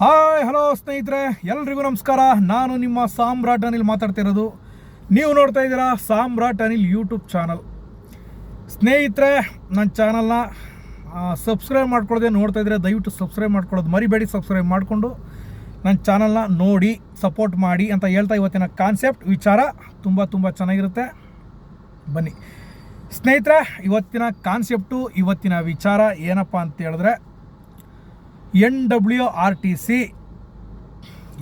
Hi, hello ಸ್ನೇಹಿತರೆ, ಎಲ್ರಿಗೂ ನಮಸ್ಕಾರ. ನಾನು ನಿಮ್ಮ ಸಾಮ್ರಾಟ್ ಅನಿಲ್ ಮಾತಾಡ್ತಿರೋದು ನೀವು ನೋಡ್ತಾ ಇದ್ದೀರಾ ಸಾಮ್ರಾಟ್ ಅನಿಲ್ ಯೂಟ್ಯೂಬ್ ಚಾನಲ್ ಸ್ನೇಹಿತರೆ, ನನ್ನ ಚಾನಲ್ನ ಸಬ್ಸ್ಕ್ರೈಬ್ ಮಾಡ್ಕೊಳ್ಳೋದೇ ನೋಡ್ತಾ ಇದ್ರೆ ದಯವಿಟ್ಟು ಸಬ್ಸ್ಕ್ರೈಬ್ ಮಾಡ್ಕೊಳ್ಳೋದು ಮರಿಬೇಡಿ. ಸಬ್ಸ್ಕ್ರೈಬ್ ಮಾಡಿಕೊಂಡು ನನ್ನ ಚಾನಲ್ನ ನೋಡಿ ಸಪೋರ್ಟ್ ಮಾಡಿ ಅಂತ ಹೇಳ್ತಾ ಇವತ್ತಿನ ಕಾನ್ಸೆಪ್ಟ್ ವಿಚಾರ ತುಂಬ ತುಂಬ ಚೆನ್ನಾಗಿರುತ್ತೆ. ಬನ್ನಿ. ಸ್ನೇಹಿತರೆ, ಇವತ್ತಿನ ಕಾನ್ಸೆಪ್ಟು ಇವತ್ತಿನ ವಿಚಾರ ಏನಪ್ಪ ಅಂತ ಹೇಳಿದ್ರೆ N W R T C.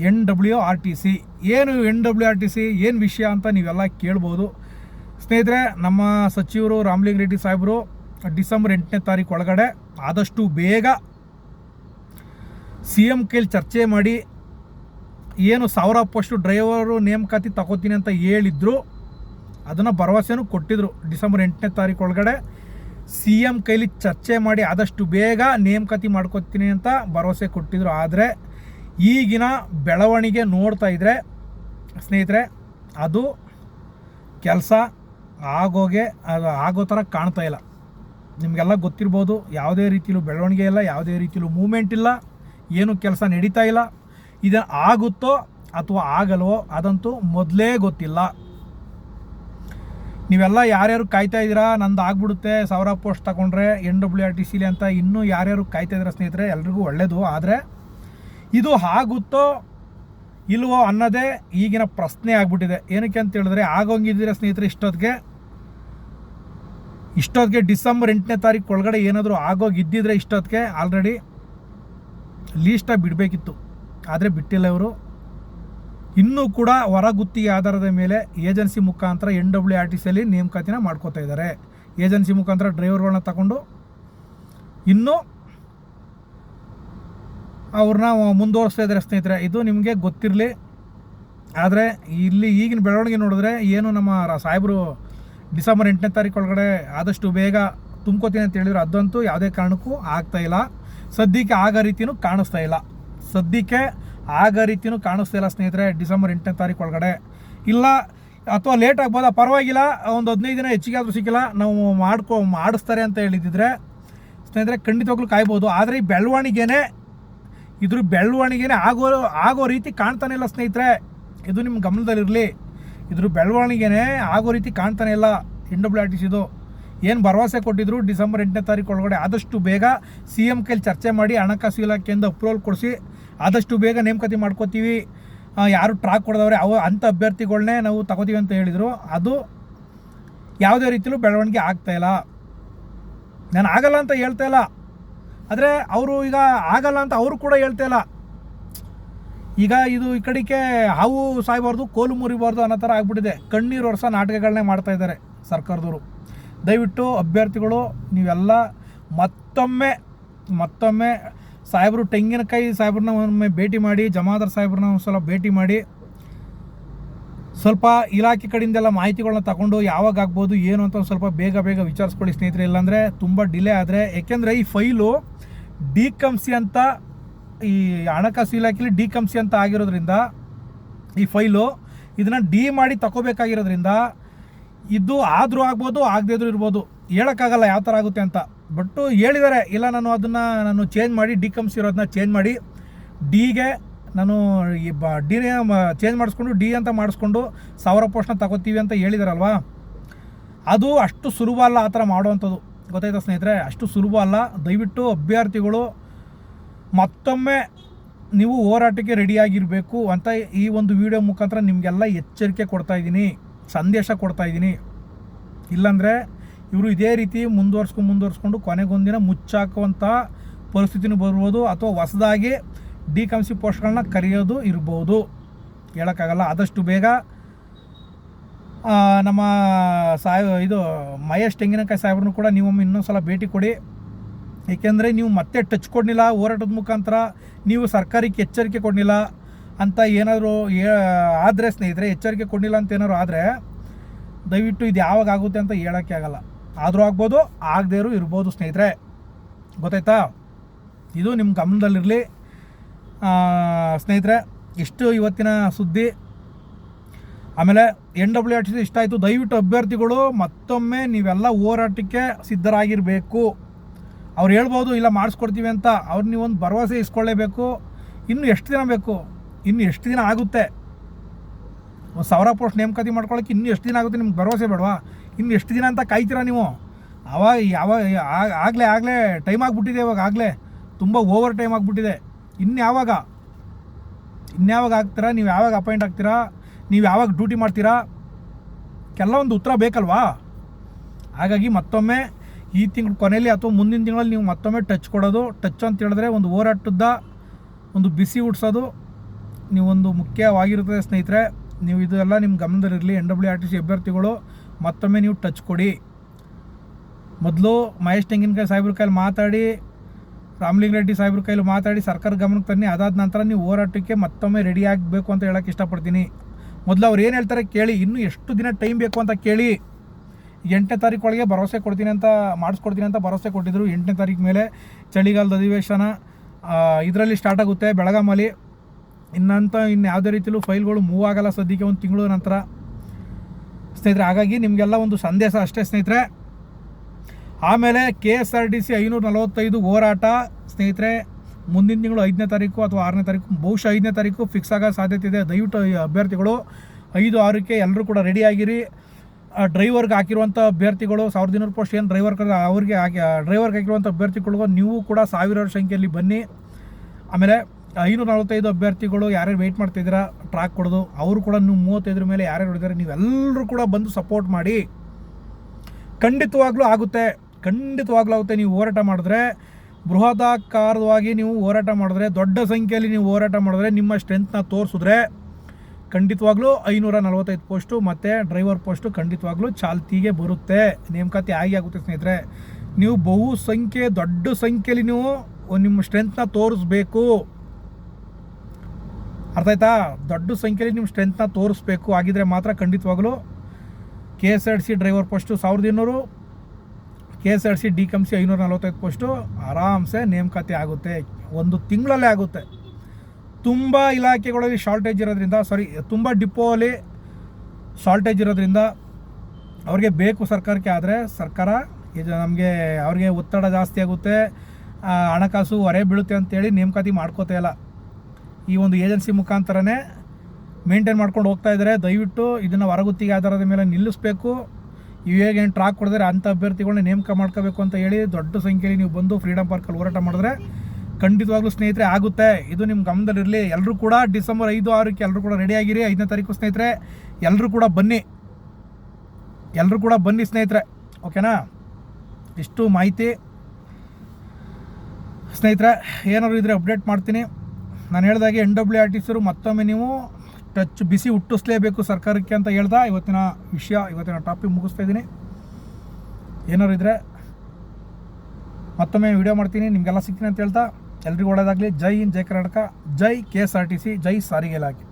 N W R T C. ಏನು N W R T C? ಏನು ವಿಷಯ ಅಂತ ನೀವೆಲ್ಲ ಕೇಳ್ಬೋದು. ಸ್ನೇಹಿತರೆ, ನಮ್ಮ ಸಚಿವರು ರಾಮಲಿಂಗ ರೆಡ್ಡಿ ಸಾಹೇಬರು ಡಿಸೆಂಬರ್ ಎಂಟನೇ ತಾರೀಕು ಒಳಗಡೆ ಆದಷ್ಟು ಬೇಗ ಸಿ ಎಂ ಕೈಲಿ ಚರ್ಚೆ ಮಾಡಿ ಏನು ಸಾವಿರ ಪೋಸ್ಟು ಡ್ರೈವರು ನೇಮಕಾತಿ ತಗೋತೀನಿ ಅಂತ ಹೇಳಿದ್ರು. ಅದನ್ನು ಭರವಸೆನೂ ಕೊಟ್ಟಿದ್ರು ಡಿಸೆಂಬರ್ ಎಂಟನೇ ತಾರೀಕು ಒಳಗಡೆ. ಸಿ ಎಂ ಕೈಲಿ ಚರ್ಚೆ ಮಾಡಿ ಆದಷ್ಟು ಬೇಗ ನೇಮಕತಿ ಮಾಡ್ಕೊತೀನಿ ಅಂತ ಭರವಸೆ ಕೊಟ್ಟಿದ್ರು. ಆದರೆ ಈಗಿನ ಬೆಳವಣಿಗೆ ನೋಡ್ತಾ ಇದ್ದರೆ ಸ್ನೇಹಿತರೆ, ಅದು ಕೆಲಸ ಆಗೋಗೆ, ಆಗೋ ಥರ ಕಾಣ್ತಾ ಇಲ್ಲ. ನಿಮಗೆಲ್ಲ ಗೊತ್ತಿರ್ಬೋದು, ಯಾವುದೇ ರೀತಿಲೂ ಬೆಳವಣಿಗೆ ಇಲ್ಲ, ಯಾವುದೇ ರೀತಿಲೂ ಮೂಮೆಂಟ್ ಇಲ್ಲ, ಏನು ಕೆಲಸ ನಡೀತಾ ಇಲ್ಲ. ಇದು ಆಗುತ್ತೋ ಅಥವಾ ಆಗಲ್ವೋ, ಅದಂತೂ ಮೊದಲೇ ಗೊತ್ತಿಲ್ಲ. ನೀವೆಲ್ಲ ಯಾರ್ಯಾರು ಕಾಯ್ತಾ ಇದ್ದೀರಾ? ನಂದು ಆಗ್ಬಿಡುತ್ತೆ. ಸಾವಿರ ಪೋಸ್ಟ್ ತಗೊಂಡ್ರೆ ಎನ್ ಡಬ್ಲ್ಯೂ ಆರ್ ಟಿ ಸಿಲಿ ಅಂತ ಇನ್ನೂ ಯಾರ್ಯಾರು ಕಾಯ್ತಾ ಇದ್ದೀರಾ ಸ್ನೇಹಿತರೆ, ಎಲ್ರಿಗೂ ಒಳ್ಳೆಯದು ಆದರೆ ಇದು ಆಗುತ್ತೋ ಇಲ್ವೋ ಅನ್ನೋದೇ ಈಗಿನ ಪ್ರಶ್ನೆ ಆಗ್ಬಿಟ್ಟಿದೆ. ಏನಕ್ಕೆ ಅಂತ ಹೇಳಿದ್ರೆ, ಆಗೋಂಗಿದ್ದೀರಾ ಸ್ನೇಹಿತರೆ ಇಷ್ಟೊತ್ತಿಗೆ? ಇಷ್ಟೊತ್ತಿಗೆ ಡಿಸೆಂಬರ್ ಎಂಟನೇ ತಾರೀಕು ಒಳಗಡೆ ಏನಾದರೂ ಆಗೋಗಿದ್ದಿದ್ರೆ ಇಷ್ಟೊತ್ತಿಗೆ ಆಲ್ರೆಡಿ ಲೀಸ್ಟಾಗಿ ಬಿಡಬೇಕಿತ್ತು. ಆದರೆ ಬಿಟ್ಟಿಲ್ಲ ಇವರು. ಇನ್ನೂ ಕೂಡ ಹೊರಗುತ್ತಿಗೆ ಆಧಾರದ ಮೇಲೆ ಏಜೆನ್ಸಿ ಮುಖಾಂತರ ಎನ್ ಡಬ್ಲ್ಯೂ ಆರ್ ಟಿ ಸಿಯಲ್ಲಿ ನೇಮಕಾತಿನ ಮಾಡ್ಕೋತಾ ಇದ್ದಾರೆ. ಏಜೆನ್ಸಿ ಮುಖಾಂತರ ಡ್ರೈವರ್ಗಳನ್ನ ತಗೊಂಡು ಇನ್ನೂ ಅವ್ರನ್ನ ಮುಂದುವರಿಸ್ತಾ ಇದ್ದಾರೆ ಸ್ನೇಹಿತರೆ. ಇದು ನಿಮಗೆ ಗೊತ್ತಿರಲಿ. ಆದರೆ ಇಲ್ಲಿ ಈಗಿನ ಬೆಳವಣಿಗೆ ನೋಡಿದ್ರೆ ಏನು ನಮ್ಮ ಸಾಹೇಬರು ಡಿಸೆಂಬರ್ ಎಂಟನೇ ತಾರೀಕು ಒಳಗಡೆ ಆದಷ್ಟು ಬೇಗ ತುಂಬ್ಕೋತೀನಿ ಅಂತ ಹೇಳಿದ್ರು. ಅದಂತೂ ಯಾವುದೇ ಕಾರಣಕ್ಕೂ ಆಗ್ತಾ ಇಲ್ಲ. ಸದ್ಯಕ್ಕೆ ಆಗ ರೀತಿಯೂ ಕಾಣಿಸ್ತಾ ಇಲ್ಲ. ಸದ್ಯಕ್ಕೆ ಆಗ ರೀತಿಯೂ ಕಾಣಿಸ್ತಾ ಇಲ್ಲ ಸ್ನೇಹಿತರೆ, ಡಿಸೆಂಬರ್ ಎಂಟನೇ ತಾರೀಕು ಒಳಗಡೆ. ಇಲ್ಲ, ಅಥವಾ ಲೇಟ್ ಆಗ್ಬೋದಾ? ಪರವಾಗಿಲ್ಲ, ಒಂದು ಹದಿನೈದು ದಿನ ಹೆಚ್ಚಿಗೆ ಆದರೂ ಸಿಕ್ಕಿಲ್ಲ. ನಾವು ಮಾಡ್ಕೊ, ಮಾಡಿಸ್ತಾರೆ ಅಂತ ಹೇಳಿದ್ದಿದ್ರೆ ಸ್ನೇಹಿತರೆ, ಖಂಡಿತವಾಗ್ಲೂ ಕಾಯ್ಬೋದು. ಆದರೆ ಈ ಬೆಳವಣಿಗೆನೇ, ಇದ್ರ ಬೆಳವಣಿಗೆನೇ ಆಗೋ ಆಗೋ ರೀತಿ ಕಾಣ್ತಾನೆ ಇಲ್ಲ ಸ್ನೇಹಿತರೆ. ಇದು ನಿಮ್ಮ ಗಮನದಲ್ಲಿರಲಿ. ಇದ್ರ ಬೆಳವಣಿಗೆನೇ ಆಗೋ ರೀತಿ ಕಾಣ್ತಾನೆ ಇಲ್ಲ. ಎನ್ ಡಬ್ಲ್ಯೂ ಆರ್ ಏನು ಭರವಸೆ ಕೊಟ್ಟಿದ್ರು ಡಿಸೆಂಬರ್ ಎಂಟನೇ ತಾರೀಕು ಒಳಗಡೆ ಆದಷ್ಟು ಬೇಗ ಸಿ ಎಂ ಕೈಲಿ ಚರ್ಚೆ ಮಾಡಿ ಹಣಕಾಸು ಇಲಾಖೆಯಿಂದ ಅಪ್ರೂವಲ್ ಕೊಡಿಸಿ ಆದಷ್ಟು ಬೇಗ ನೇಮಕಾತಿ ಮಾಡ್ಕೋತೀವಿ. ಯಾರು ಟ್ರಾಕ್ ಕೊಡದವ್ರೆ, ಅವು ಅಂಥ ಅಭ್ಯರ್ಥಿಗಳನ್ನೇ ನಾವು ತಗೋತೀವಿ ಅಂತ ಹೇಳಿದರು. ಅದು ಯಾವುದೇ ರೀತಿಯಲ್ಲೂ ಬೆಳವಣಿಗೆ ಆಗ್ತಾ ಇಲ್ಲ. ನಾನು ಆಗಲ್ಲ ಅಂತ ಹೇಳ್ತಾ ಇಲ್ಲ. ಆದರೆ ಅವರು ಈಗ ಆಗಲ್ಲ ಅಂತ ಅವರು ಕೂಡ ಹೇಳ್ತಾ ಇಲ್ಲ. ಈಗ ಇದು ಈ ಕಡೆಗೆ ಹಾವು ಸಾಯಬಾರ್ದು, ಕೋಲು ಮುರಿಬಾರ್ದು ಅನ್ನೋ ಥರ ಆಗ್ಬಿಟ್ಟಿದೆ. ಕಣ್ಣೀರು ವರ್ಷ ನಾಟಕಗಳನ್ನೇ ಮಾಡ್ತಾಯಿದ್ದಾರೆ ಸರ್ಕಾರದವರು. ದಯವಿಟ್ಟು ಅಭ್ಯರ್ಥಿಗಳು, ನೀವೆಲ್ಲ ಮತ್ತೊಮ್ಮೆ ಮತ್ತೊಮ್ಮೆ ಸಾಹೇಬರು ತೆಂಗಿನಕಾಯಿ ಸಾಹೇಬ್ರನ್ನ ಒಮ್ಮೆ ಭೇಟಿ ಮಾಡಿ, ಜಮಾದಾರ್ ಸಾಹೇಬ್ರನ್ನ ಒಂದು ಸಲ ಭೇಟಿ ಮಾಡಿ, ಸ್ವಲ್ಪ ಇಲಾಖೆ ಕಡೆಯಿಂದೆಲ್ಲ ಮಾಹಿತಿಗಳನ್ನ ತಗೊಂಡು ಯಾವಾಗ ಆಗ್ಬೋದು, ಏನು ಅಂತ ಸ್ವಲ್ಪ ಬೇಗ ಬೇಗ ವಿಚಾರಿಸ್ಕೊಳ್ಳಿ ಸ್ನೇಹಿತರೆ. ಇಲ್ಲಾಂದರೆ ತುಂಬ ಡಿಲೇ ಆದರೆ, ಏಕೆಂದರೆ ಈ ಫೈಲು ಡಿ ಕಮ್ಸಿ ಅಂತ, ಈ ಹಣಕಾಸು ಇಲಾಖೆಯಲ್ಲಿ ಡಿ ಕಮ್ಸಿ ಅಂತ ಆಗಿರೋದ್ರಿಂದ, ಈ ಫೈಲು ಇದನ್ನು ಡಿ ಮಾಡಿ ತಗೋಬೇಕಾಗಿರೋದ್ರಿಂದ ಇದು ಆದರೂ ಆಗ್ಬೋದು, ಆಗದೇ ಇದ್ರೂ ಇರ್ಬೋದು. ಹೇಳೋಕ್ಕಾಗಲ್ಲ ಯಾವ ಥರ ಆಗುತ್ತೆ ಅಂತ. ಬಟ್ಟು ಹೇಳಿದ್ದಾರೆ ಇಲ್ಲ, ನಾನು ಅದನ್ನು, ನಾನು ಚೇಂಜ್ ಮಾಡಿ ಡಿ ಕಮ್ಸ್ ಇರೋದನ್ನ ಚೇಂಜ್ ಮಾಡಿ ಡಿಗೆ ನಾನು ಈ ಬ ಡಿನೇ ಚೇಂಜ್ ಮಾಡಿಸ್ಕೊಂಡು ಡಿ ಅಂತ ಮಾಡಿಸ್ಕೊಂಡು ಸಾವಿರ ಪೋಷಣ ತಗೋತೀವಿ ಅಂತ ಹೇಳಿದಾರಲ್ವಾ? ಅದು ಅಷ್ಟು ಸುಲಭ ಅಲ್ಲ ಆ ಥರ ಮಾಡುವಂಥದ್ದು. ಗೊತ್ತಾಯ್ತಾ ಸ್ನೇಹಿತರೆ? ಅಷ್ಟು ಸುಲಭ ಅಲ್ಲ. ದಯವಿಟ್ಟು ಅಭ್ಯರ್ಥಿಗಳು ಮತ್ತೊಮ್ಮೆ ನೀವು ಹೋರಾಟಕ್ಕೆ ರೆಡಿಯಾಗಿರಬೇಕು ಅಂತ ಈ ಒಂದು ವಿಡಿಯೋ ಮುಖಾಂತರ ನಿಮಗೆಲ್ಲ ಎಚ್ಚರಿಕೆ ಕೊಡ್ತಾ ಇದ್ದೀನಿ. ಸಂದೇಶ ಕೊಡ್ತಾ ಇದ್ದೀನಿ. ಇಲ್ಲಾಂದರೆ ಇವರು ಇದೇ ರೀತಿ ಮುಂದುವರ್ಸ್ಕೊಂಡು ಮುಂದುವರ್ಸ್ಕೊಂಡು ಕೊನೆಗೊಂದಿನ ಮುಚ್ಚಾಕುವಂಥ ಪರಿಸ್ಥಿತಿನೂ ಬರ್ಬೋದು ಅಥವಾ ಹೊಸದಾಗಿ ಡಿ ಕಂಸಿ ಪೋಸ್ಟ್ಗಳನ್ನ ಕರೆಯೋದು ಇರ್ಬೋದು. ಹೇಳೋಕ್ಕಾಗಲ್ಲ, ಆದಷ್ಟು ಬೇಗ. ನಮ್ಮ ಸಾಹೇಬ್, ಇದು ಮಹೇಶ್ ತೆಂಗಿನಕಾಯಿ ಸಾಹೇಬ್ರನ್ನು ಕೂಡ ನೀವೊಮ್ಮೆ ಇನ್ನೊಂದು ಸಲ ಭೇಟಿ ಕೊಡಿ. ಏಕೆಂದರೆ ನೀವು ಮತ್ತೆ ಟಚ್ ಕೊಡಲಿಲ್ಲ ಹೋರಾಟದ ಮುಖಾಂತರ ನೀವು ಸರ್ಕಾರಕ್ಕೆ ಎಚ್ಚರಿಕೆ ಕೊಡಲಿಲ್ಲ ಅಂತ ಏನಾದರೂ ಆದರೆ ಸ್ನೇಹಿತರೆ, ಎಚ್ಚರಿಕೆ ಕೊಡಲಿಲ್ಲ ಅಂತ ಏನಾದ್ರು ಆದರೆ ದಯವಿಟ್ಟು ಇದು ಯಾವಾಗ ಆಗುತ್ತೆ ಅಂತ ಹೇಳೋಕ್ಕೆ ಆಗಲ್ಲ. ಆದರೂ ಆಗ್ಬೋದು, ಆಗದೇ ಇರ್ಬೋದು ಸ್ನೇಹಿತರೆ. ಗೊತ್ತಾಯ್ತಾ? ಇದು ನಿಮ್ಮ ಗಮನದಲ್ಲಿರಲಿ. ಸ್ನೇಹಿತರೆ, ಇಷ್ಟು ಇವತ್ತಿನ ಸುದ್ದಿ. ಆಮೇಲೆ N W R T C ಇಷ್ಟ ಆಯಿತು. ದಯವಿಟ್ಟು ಅಭ್ಯರ್ಥಿಗಳು ಮತ್ತೊಮ್ಮೆ ನೀವೆಲ್ಲ ಹೋರಾಟಕ್ಕೆ ಸಿದ್ಧರಾಗಿರಬೇಕು. ಅವ್ರು ಹೇಳ್ಬೋದು, ಇಲ್ಲ ಮಾಡಿಸ್ಕೊಡ್ತೀವಿ ಅಂತ. ಅವ್ರು ನೀವೊಂದು ಭರವಸೆ ಇಸ್ಕೊಳ್ಳೇಬೇಕು. ಇನ್ನು ಎಷ್ಟು ದಿನ ಬೇಕು? ಇನ್ನು ಎಷ್ಟು ದಿನ ಆಗುತ್ತೆ? ಒಂದು ಸಾವಿರ ಪೋಸ್ಟ್ ನೇಮಕಾತಿ ಮಾಡ್ಕೊಳಕ್ಕೆ ಇನ್ನು ಎಷ್ಟು ದಿನ ಆಗುತ್ತೆ ನಿಮ್ಗೆ ಭರವಸೆ ಬೇಡವಾ? ಇನ್ನು ಎಷ್ಟು ದಿನ ಅಂತ ಕಾಯ್ತೀರಾ ನೀವು? ಅವಾಗ ಯಾವಾಗ ಆಗಲೇ ಆಗಲೇ ಟೈಮ್ ಆಗಿಬಿಟ್ಟಿದೆ ಇವಾಗ, ಆಗಲೇ. ತುಂಬ ಓವರ್ ಟೈಮ್ ಆಗಿಬಿಟ್ಟಿದೆ. ಇನ್ನು ಯಾವಾಗ? ಇನ್ಯಾವಾಗ ಆಗ್ತೀರಾ? ನೀವು ಯಾವಾಗ ಅಪಾಯಿಂಟ್ ಆಗ್ತೀರಾ? ನೀವು ಯಾವಾಗ ಡ್ಯೂಟಿ ಮಾಡ್ತೀರಾ? ಕೆಲವೊಂದು ಉತ್ತರ ಬೇಕಲ್ವಾ? ಹಾಗಾಗಿ ಮತ್ತೊಮ್ಮೆ ಈ ತಿಂಗಳು ಕೊನೆಯಲ್ಲಿ ಅಥವಾ ಮುಂದಿನ ತಿಂಗಳಲ್ಲಿ ನೀವು ಮತ್ತೊಮ್ಮೆ ಟಚ್ ಕೊಡೋದು ಟಚ್ ಅಂತ ಹೇಳಿದ್ರೆ ಒಂದು ಹೋರಾಟದ ಒಂದು ಬಿಸಿ ಹುಡ್ಸೋದು ನೀವೊಂದು ಮುಖ್ಯವಾಗಿರುತ್ತದೆ ಸ್ನೇಹಿತರೆ, ನೀವು ಇದೆಲ್ಲ ನಿಮ್ಮ ಗಮನದಲ್ಲಿರಲಿ. N W R T C ಅಭ್ಯರ್ಥಿಗಳು, ಮತ್ತೊಮ್ಮೆ ನೀವು ಟಚ್ ಕೊಡಿ. ಮೊದಲು ಮಹೇಶ್ ತೆಂಗಿನಕಾಯಿ ಸಾಹೇಬ್ರ ಕೈಲಿ ಮಾತಾಡಿ, ರಾಮಲಿಂಗ ರೆಡ್ಡಿ ಸಾಹೇಬ್ರ ಕೈಲಿ ಮಾತಾಡಿ, ಸರ್ಕಾರ ಗಮನಕ್ಕೆ ತನ್ನಿ, ಅದಾದ ನಂತರ ನೀವು ಹೋರಾಟಕ್ಕೆ ಮತ್ತೊಮ್ಮೆ ರೆಡಿ ಆಗಬೇಕು ಅಂತ ಹೇಳೋಕ್ಕೆ ಇಷ್ಟಪಡ್ತೀನಿ. ಮೊದಲು ಅವ್ರು ಏನು ಹೇಳ್ತಾರೆ ಕೇಳಿ, ಇನ್ನೂ ಎಷ್ಟು ದಿನ ಟೈಮ್ ಬೇಕು ಅಂತ ಕೇಳಿ. ಎಂಟನೇ ತಾರೀಕು ಒಳಗೆ ಭರವಸೆ ಕೊಡ್ತೀನಿ ಅಂತ, ಮಾಡಿಸ್ಕೊಡ್ತೀನಿ ಅಂತ ಭರವಸೆ ಕೊಟ್ಟಿದ್ದರು ಎಂಟನೇ ತಾರೀಕು ಮೇಲೆ ಚಳಿಗಾಲದ ಅಧಿವೇಶನ ಇದರಲ್ಲಿ ಸ್ಟಾರ್ಟ್ ಆಗುತ್ತೆ. ಬೆಳಗಾಮಲ್ಲಿ ಇನ್ನಂತ ಇನ್ನು ಯಾವುದೇ ರೀತಿಯಲ್ಲೂ ಫೈಲ್ಗಳು ಮೂವ್ ಆಗಲ್ಲ ಸದ್ಯಕ್ಕೆ ಒಂದು ತಿಂಗಳ ನಂತರ. ಸ್ನೇಹಿತರೆ, ಹಾಗಾಗಿ ನಿಮಗೆಲ್ಲ ಒಂದು ಸಂದೇಶ ಅಷ್ಟೇ ಸ್ನೇಹಿತರೆ. ಆಮೇಲೆ K S R T C ಐನೂರ ನಲವತ್ತೈದು ಹೋರಾಟ. ಸ್ನೇಹಿತರೆ, ಮುಂದಿನ ತಿಂಗಳು ಐದನೇ ತಾರೀಕು ಅಥವಾ ಆರನೇ ತಾರೀಕು, ಬಹುಶಃ ಐದನೇ ತಾರೀಕು ಫಿಕ್ಸ್ ಆಗೋ ಸಾಧ್ಯತೆ ಇದೆ. ದಯವಿಟ್ಟು ಅಭ್ಯರ್ಥಿಗಳು, ಐದು ಆರಕ್ಕೆ ಎಲ್ಲರೂ ಕೂಡ ರೆಡಿ ಆಗಿರಿ. ಡ್ರೈವರ್ಗೆ ಹಾಕಿರುವಂಥ ಅಭ್ಯರ್ಥಿಗಳು, ಸಾವಿರದ ಇನ್ನೂರು ಪೋಸ್ಟ್ ಏನು ಡ್ರೈವರ್ ಅವ್ರಿಗೆ ಹಾಕಿ ಡ್ರೈವರ್ಗೆ ಹಾಕಿರುವಂಥ ಅಭ್ಯರ್ಥಿಗಳಿಗೂ, ನೀವು ಕೂಡ ಸಾವಿರಾರು ಸಂಖ್ಯೆಯಲ್ಲಿ ಬನ್ನಿ. ಆಮೇಲೆ ಐನೂರ ನಲವತ್ತೈದು ಅಭ್ಯರ್ಥಿಗಳು ಯಾರ್ಯಾರು ವೆಯ್ಟ್ ಮಾಡ್ತಿದ್ದೀರಾ ಟ್ರ್ಯಾಕ್ ಕೊಡೋದು, ಅವರು ಕೂಡ ನೀವು ಮೂವತ್ತೈದರ ಮೇಲೆ ಯಾರ್ಯಾರು ಹೊಡಿದ್ದಾರೆ ನೀವೆಲ್ಲರೂ ಕೂಡ ಬಂದು ಸಪೋರ್ಟ್ ಮಾಡಿ. ಖಂಡಿತವಾಗ್ಲೂ ಆಗುತ್ತೆ ಖಂಡಿತವಾಗ್ಲೂ ಆಗುತ್ತೆ ನೀವು ಹೋರಾಟ ಮಾಡಿದ್ರೆ. ಬೃಹದಾಕಾರವಾಗಿ ನೀವು ಹೋರಾಟ ಮಾಡಿದ್ರೆ, ದೊಡ್ಡ ಸಂಖ್ಯೆಯಲ್ಲಿ ನೀವು ಹೋರಾಟ ಮಾಡಿದ್ರೆ ನಿಮ್ಮ ಸ್ಟ್ರೆಂತ್ನ ತೋರಿಸಿದ್ರೆ ಖಂಡಿತವಾಗ್ಲೂ ಐನೂರ ನಲವತ್ತೈದು ಪೋಸ್ಟು ಮತ್ತು ಡ್ರೈವರ್ ಪೋಸ್ಟು ಖಂಡಿತವಾಗ್ಲೂ ಚಾಲ್ತಿಗೆ ಬರುತ್ತೆ. ನೇಮಕಾತಿ ಆಗಿ ಆಗುತ್ತೆ ಸ್ನೇಹಿತರೆ. ನೀವು ಬಹುಸಂಖ್ಯೆ, ದೊಡ್ಡ ಸಂಖ್ಯೆಯಲ್ಲಿ ನೀವು ನಿಮ್ಮ ಸ್ಟ್ರೆಂತ್ನ ತೋರಿಸ್ಬೇಕು. ಅರ್ಥ ಆಯ್ತಾ? ದೊಡ್ಡ ಸಂಖ್ಯೆಯಲ್ಲಿ ನಿಮ್ಮ ಸ್ಟ್ರೆಂತ್ನ ತೋರಿಸ್ಬೇಕು. ಆಗಿದ್ರೆ ಮಾತ್ರ ಖಂಡಿತವಾಗ್ಲೂ K S R C driver post ಸಾವಿರದ ಇನ್ನೂರು K S R C D cum C ಐನೂರ ನಲವತ್ತೈದು ಪೋಸ್ಟು ಆರಾಮ್ಸೆ ನೇಮಕಾತಿ ಆಗುತ್ತೆ. ಒಂದು ತಿಂಗಳಲ್ಲೇ ಆಗುತ್ತೆ. ತುಂಬ ಇಲಾಖೆಗಳಲ್ಲಿ ಶಾರ್ಟೇಜ್ ಇರೋದ್ರಿಂದ ಸಾರಿ ತುಂಬ ಡಿಪೋ ಅಲ್ಲಿ ಶಾರ್ಟೇಜ್ ಇರೋದ್ರಿಂದ ಅವ್ರಿಗೆ ಬೇಕು ಸರ್ಕಾರಕ್ಕೆ, ಆದರೆ ಸರ್ಕಾರ ಇದು ನಮಗೆ ಅವ್ರಿಗೆ ಒತ್ತಡ ಜಾಸ್ತಿ ಆಗುತ್ತೆ. ಹಣಕಾಸು ಹೊರೆ ಬೀಳುತ್ತೆ ಅಂತೇಳಿ ನೇಮಕಾತಿ ಮಾಡ್ಕೋತಾ ಇಲ್ಲ. ಈ ಒಂದು ಏಜೆನ್ಸಿ ಮುಖಾಂತರನೇ ಮೇಂಟೈನ್ ಮಾಡ್ಕೊಂಡು ಹೋಗ್ತಾ ಇದ್ದಾರೆ. ದಯವಿಟ್ಟು ಇದನ್ನು ಹೊರಗುತ್ತಿಗೆ ಆಧಾರದ ಮೇಲೆ ನಿಲ್ಲಿಸಬೇಕು. ಇವಾಗ ಏನು ಟ್ರಾಕ್ ಕೊಡಿದ್ರೆ ಅಂಥ ಅಭ್ಯರ್ಥಿಗಳನ್ನ ನೇಮಕ ಮಾಡ್ಕೋಬೇಕು ಅಂತ ಹೇಳಿ ದೊಡ್ಡ ಸಂಖ್ಯೆಯಲ್ಲಿ ನೀವು ಬಂದು ಫ್ರೀಡಮ್ ಪಾರ್ಕಲ್ಲಿ ಹೋರಾಟ ಮಾಡಿದ್ರೆ ಖಂಡಿತವಾಗ್ಲೂ ಸ್ನೇಹಿತರೆ ಆಗುತ್ತೆ. ಇದು ನಿಮ್ಮ ಗಮನದಲ್ಲಿರಲಿ ಎಲ್ಲರೂ ಕೂಡ ಡಿಸೆಂಬರ್ ಐದು, ಆರಕ್ಕೆ ಎಲ್ಲರೂ ಕೂಡ ರೆಡಿಯಾಗಿರಿ ಐದನೇ ತಾರೀಕು ಸ್ನೇಹಿತರೆ ಎಲ್ಲರೂ ಕೂಡ ಬನ್ನಿ. ಎಲ್ಲರೂ ಕೂಡ ಬನ್ನಿ ಸ್ನೇಹಿತರೆ. ಓಕೆನಾ ಇಷ್ಟು ಮಾಹಿತಿ. ಸ್ನೇಹಿತರೆ, ಏನಾದ್ರು ಇದ್ರೆ ಅಪ್ಡೇಟ್ ಮಾಡ್ತೀನಿ. ನಾನು ಹೇಳ್ದಾಗೆ ಎನ್ ಡಬ್ಲ್ಯೂ ಆರ್ ಟಿ ಸಿರು ಮತ್ತೊಮ್ಮೆ ನೀವು ಟಚ್ ಬಿಸಿ ಹುಟ್ಟಿಸ್ಲೇಬೇಕು ಸರ್ಕಾರಕ್ಕೆ ಅಂತ ಹೇಳ್ದ ಇವತ್ತಿನ ವಿಷಯ, ಇವತ್ತಿನ ಟಾಪಿಕ್ ಮುಗಿಸ್ತಾ ಇದ್ದೀನಿ. ಏನಾರು ಇದ್ರೆ ಮತ್ತೊಮ್ಮೆ ವಿಡಿಯೋ ಮಾಡ್ತೀನಿ, ನಿಮಗೆಲ್ಲ ಸಿಗ್ತೀನಿ ಅಂತ ಹೇಳ್ತಾ ಎಲ್ರಿಗೂ ಒಳ್ಳೆಯದಾಗಲಿ ಜೈ ಹಿಂದ್, ಜೈ ಕರ್ನಾಟಕ. ಜೈ K S R T C ಜೈ ಸಾರಿಗೆ ಇಲಾಖೆ.